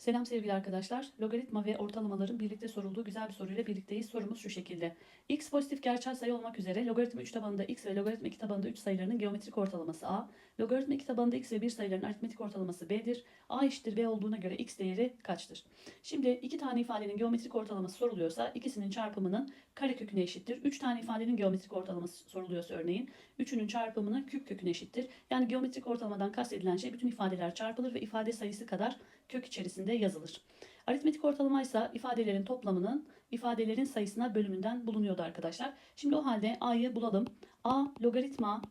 Selam sevgili arkadaşlar. Logaritma ve ortalamaların birlikte sorulduğu güzel bir soruyla birlikteyiz. Sorumuz şu şekilde. x pozitif gerçel sayı olmak üzere logaritma 3 tabanında x ve logaritma 2 tabanında 3 sayılarının geometrik ortalaması a, logaritma 2 tabanında x ve 1 sayıların aritmetik ortalaması b'dir. a eşittir b olduğuna göre x değeri kaçtır? Şimdi iki tane ifadenin geometrik ortalaması soruluyorsa ikisinin çarpımının kareköküne eşittir. 3 tane ifadenin geometrik ortalaması soruluyorsa örneğin 3'ünün çarpımının küp köküne eşittir. Yani geometrik ortalamadan kastedilen şey bütün ifadeler çarpılır ve ifade sayısı kadar kök içerisinde yazılır. Aritmetik ortalama ise ifadelerin toplamının ifadelerin sayısına bölümünden bulunuyordu arkadaşlar. Şimdi o halde a'yı bulalım. a logaritma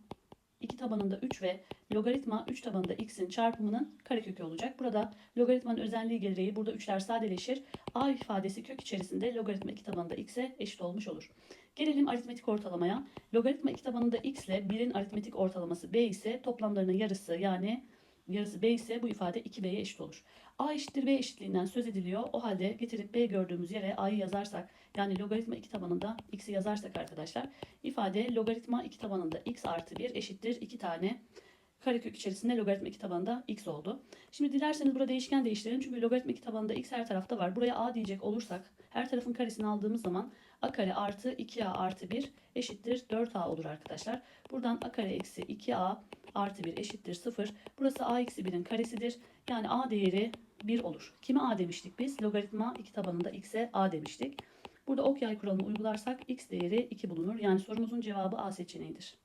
2 tabanında 3 ve logaritma 3 tabanında x'in çarpımının karekökü olacak. Burada logaritmanın özelliği gereği burada 3'ler sadeleşir. a ifadesi kök içerisinde logaritma 2 tabanında x'e eşit olmuş olur. Gelelim aritmetik ortalamaya. Logaritma 2 tabanında x ile 1'in aritmetik ortalaması b ise toplamlarının yarısı yani yarısı b ise bu ifade 2b'ye eşit olur. a eşittir b eşitliğinden söz ediliyor. O halde getirip b gördüğümüz yere a'yı yazarsak yani logaritma 2 tabanında x'i yazarsak arkadaşlar ifade logaritma 2 tabanında x artı 1 eşittir 2 tane karekök içerisinde logaritma 2 tabanında x oldu. Şimdi dilerseniz burada değişken değiştirelim. Çünkü logaritma 2 tabanında x her tarafta var. Buraya a diyecek olursak her tarafın karesini aldığımız zaman a kare artı 2a artı 1 eşittir 4a olur arkadaşlar. Buradan a kare eksi 2a artı 1 eşittir 0. Burası a eksi 1'in karesidir. Yani a değeri 1 olur. Kime a demiştik biz? Logaritma 2 tabanında x'e a demiştik. Burada ok yay kuralını uygularsak x değeri 2 bulunur. Yani sorumuzun cevabı a seçeneğidir.